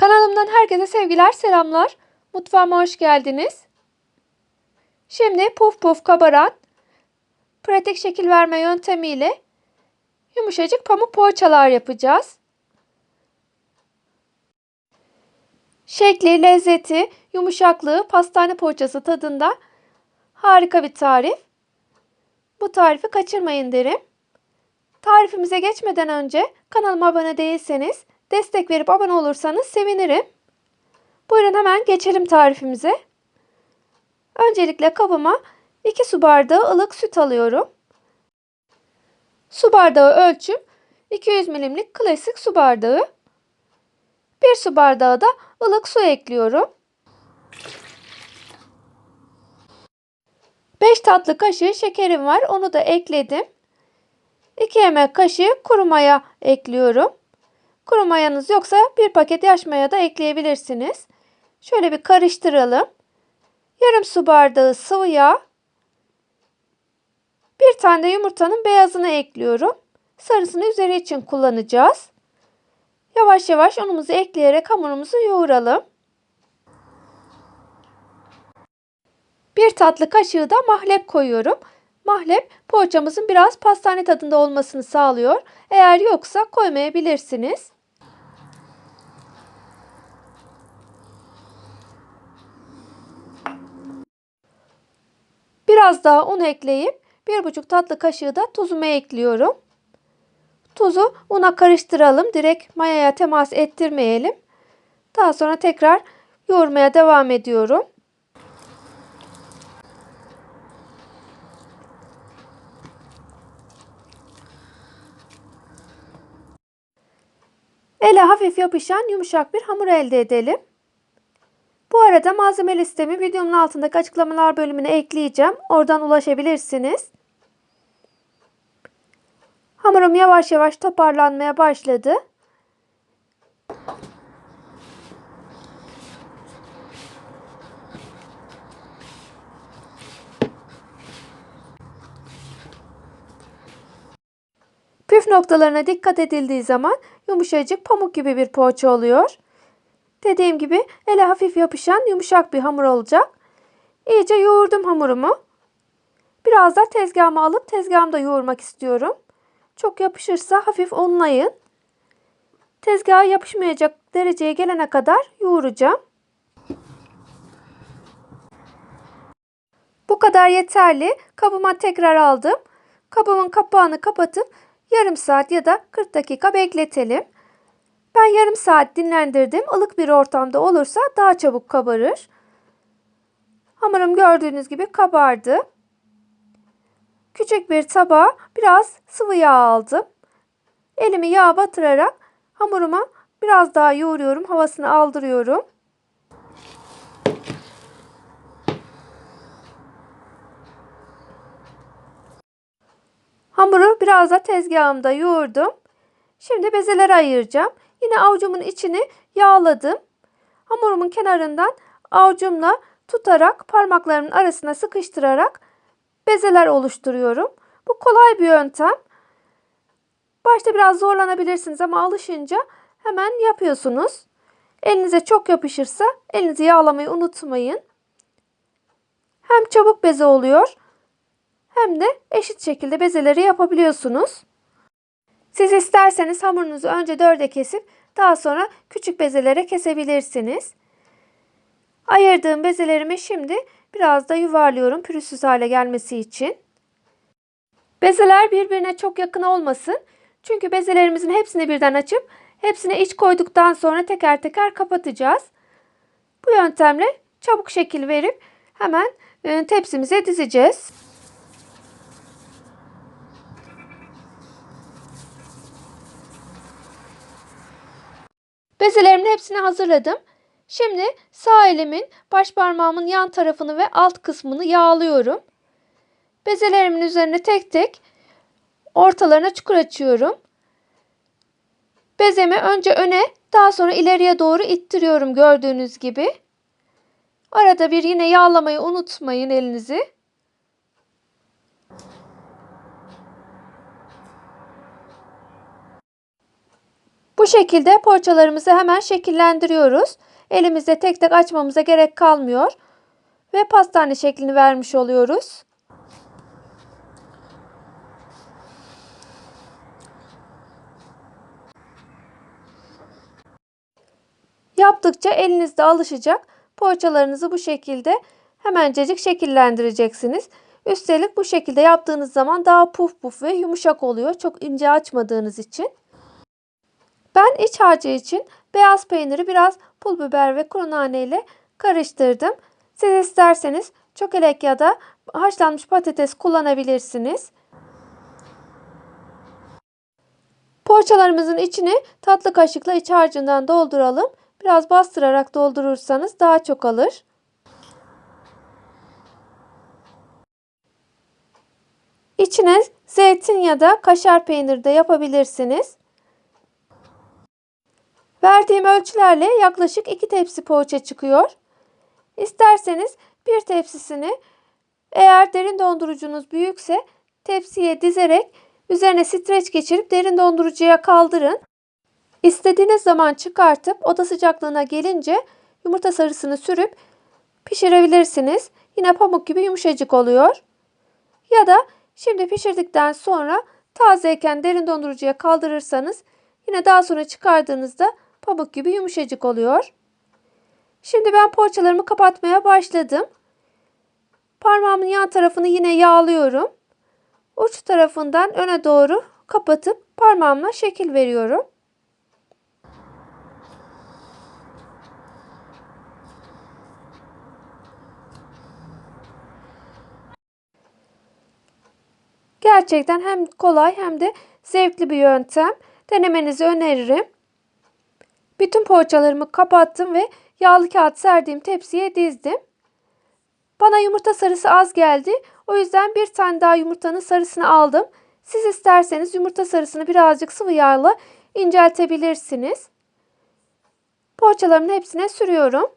Kanalımdan herkese sevgiler, selamlar. Mutfağıma hoş geldiniz. Şimdi puf puf kabaran, pratik şekil verme yöntemiyle yumuşacık pamuk poğaçalar yapacağız. Şekli, lezzeti, yumuşaklığı pastane poğaçası tadında harika bir tarif. Bu tarifi kaçırmayın derim. Tarifimize geçmeden önce kanalıma abone değilseniz destek verip abone olursanız sevinirim. Buyurun hemen geçelim tarifimize. Öncelikle kabıma 2 su bardağı ılık süt alıyorum. Su bardağı ölçüm 200 milimlik klasik su bardağı. 1 su bardağı da ılık su ekliyorum. 5 tatlı kaşığı şekerim var. Onu da ekledim. 2 yemek kaşığı kuru maya ekliyorum. Kuru mayanız yoksa bir paket yaş maya da ekleyebilirsiniz. Şöyle bir karıştıralım. Yarım su bardağı sıvı yağ. Bir tane de yumurtanın beyazını ekliyorum. Sarısını üzeri için kullanacağız. Yavaş yavaş unumuzu ekleyerek hamurumuzu yoğuralım. Bir tatlı kaşığı da mahlep koyuyorum. Mahlep poğaçamızın biraz pastane tadında olmasını sağlıyor. Eğer yoksa koymayabilirsiniz. Biraz daha un ekleyip bir buçuk tatlı kaşığı da tuzumu ekliyorum. Tuzu una karıştıralım. Direkt mayaya temas ettirmeyelim. Daha sonra tekrar yoğurmaya devam ediyorum. Ele hafif yapışan yumuşak bir hamur elde edelim. Bu arada malzeme listemi videomun altındaki açıklamalar bölümüne ekleyeceğim. Oradan ulaşabilirsiniz. Hamurum yavaş yavaş toparlanmaya başladı. Püf noktalarına dikkat edildiği zaman yumuşacık pamuk gibi bir poğaça oluyor. Dediğim gibi ele hafif yapışan yumuşak bir hamur olacak. İyice yoğurdum hamurumu. Biraz da tezgahıma alıp tezgahımda yoğurmak istiyorum. Çok yapışırsa hafif unlayın. Tezgaha yapışmayacak dereceye gelene kadar yoğuracağım. Bu kadar yeterli. Kabıma tekrar aldım. Kabımın kapağını kapatıp yarım saat ya da 40 dakika bekletelim. Ben yarım saat dinlendirdim. Ilık bir ortamda olursa daha çabuk kabarır. Hamurum gördüğünüz gibi kabardı. Küçük bir tabağa biraz sıvı yağ aldım. Elimi yağa batırarak hamuruma biraz daha yoğuruyorum. Havasını aldırıyorum. Hamuru biraz da tezgahımda yoğurdum. Şimdi bezelere ayıracağım. Yine avucumun içini yağladım. Hamurumun kenarından avucumla tutarak parmaklarımın arasına sıkıştırarak bezeler oluşturuyorum. Bu kolay bir yöntem. Başta biraz zorlanabilirsiniz ama alışınca hemen yapıyorsunuz. Elinize çok yapışırsa elinizi yağlamayı unutmayın. Hem çabuk beze oluyor hem de eşit şekilde bezeleri yapabiliyorsunuz. Siz isterseniz hamurunuzu önce dörde kesip daha sonra küçük bezelere kesebilirsiniz. Ayırdığım bezelerimi şimdi biraz da yuvarlıyorum pürüzsüz hale gelmesi için. Bezeler birbirine çok yakın olmasın. Çünkü bezelerimizin hepsini birden açıp hepsine iç koyduktan sonra teker teker kapatacağız. Bu yöntemle çabuk şekil verip hemen e, tepsimize dizeceğiz. Bezelerimin hepsini hazırladım. Şimdi sağ elimin baş parmağımın yan tarafını ve alt kısmını yağlıyorum. Bezelerimin üzerine tek tek ortalarına çukur açıyorum. Bezemi önce öne daha sonra ileriye doğru ittiriyorum gördüğünüz gibi. Arada bir yine yağlamayı unutmayın elinizi. Bu şekilde poğaçalarımızı hemen şekillendiriyoruz. Elimizde tek tek açmamıza gerek kalmıyor. Ve pastane şeklini vermiş oluyoruz. Yaptıkça elinizde alışacak. Poğaçalarınızı bu şekilde hemencecik şekillendireceksiniz. Üstelik bu şekilde yaptığınız zaman daha puf puf ve yumuşak oluyor. Çok ince açmadığınız için. Ben iç harcı için beyaz peyniri biraz pul biber ve kuru nane ile karıştırdım. Siz isterseniz çökelek ya da haşlanmış patates kullanabilirsiniz. Poğaçalarımızın içini tatlı kaşıkla iç harcından dolduralım. Biraz bastırarak doldurursanız daha çok alır. İçine zeytin ya da kaşar peynir de yapabilirsiniz. Verdiğim ölçülerle yaklaşık 2 tepsi poğaça çıkıyor. İsterseniz bir tepsisini eğer derin dondurucunuz büyükse tepsiye dizerek üzerine streç geçirip derin dondurucuya kaldırın. İstediğiniz zaman çıkartıp oda sıcaklığına gelince yumurta sarısını sürüp pişirebilirsiniz. Yine pamuk gibi yumuşacık oluyor. Ya da şimdi pişirdikten sonra tazeyken derin dondurucuya kaldırırsanız yine daha sonra çıkardığınızda pamuk gibi yumuşacık oluyor. Şimdi ben poğaçalarımı kapatmaya başladım. Parmağımın yan tarafını yine yağlıyorum. Uç tarafından öne doğru kapatıp parmağımla şekil veriyorum. Gerçekten hem kolay hem de zevkli bir yöntem. Denemenizi öneririm. Bütün poğaçalarımı kapattım ve yağlı kağıt serdiğim tepsiye dizdim. Bana yumurta sarısı az geldi. O yüzden bir tane daha yumurtanın sarısını aldım. Siz isterseniz yumurta sarısını birazcık sıvı yağla inceltebilirsiniz. Poğaçalarımın hepsine sürüyorum.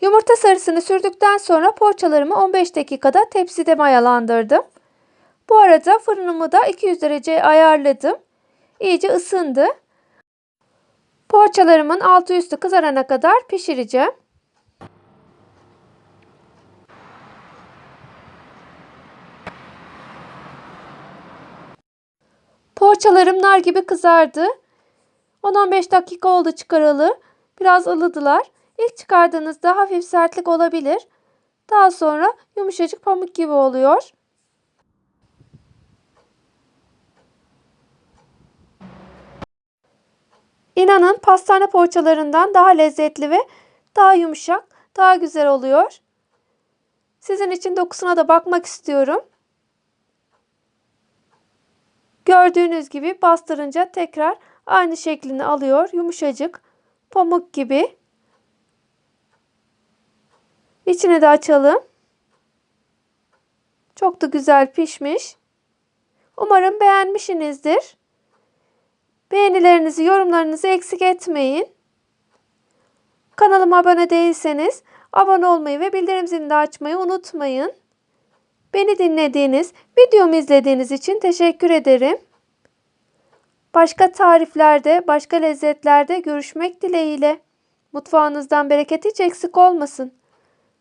Yumurta sarısını sürdükten sonra poğaçalarımı 15 dakikada tepside mayalandırdım. Bu arada fırınımı da 200 derece ayarladım. İyice ısındı. Poğaçalarımın altı üstü kızarana kadar pişireceğim. Poğaçalarım nar gibi kızardı. 10-15 dakika oldu çıkaralı. Biraz ılıdılar. İlk çıkardığınızda hafif sertlik olabilir. Daha sonra yumuşacık pamuk gibi oluyor. İnanın pastane poğaçalarından daha lezzetli ve daha yumuşak, daha güzel oluyor. Sizin için dokusuna da bakmak istiyorum. Gördüğünüz gibi bastırınca tekrar aynı şeklini alıyor. Yumuşacık, pamuk gibi. İçini de açalım. Çok da güzel pişmiş. Umarım beğenmişsinizdir. Beğenilerinizi, yorumlarınızı eksik etmeyin. Kanalıma abone değilseniz abone olmayı ve bildirim zilini de açmayı unutmayın. Beni dinlediğiniz, videomu izlediğiniz için teşekkür ederim. Başka tariflerde, başka lezzetlerde görüşmek dileğiyle. Mutfağınızdan bereket hiç eksik olmasın.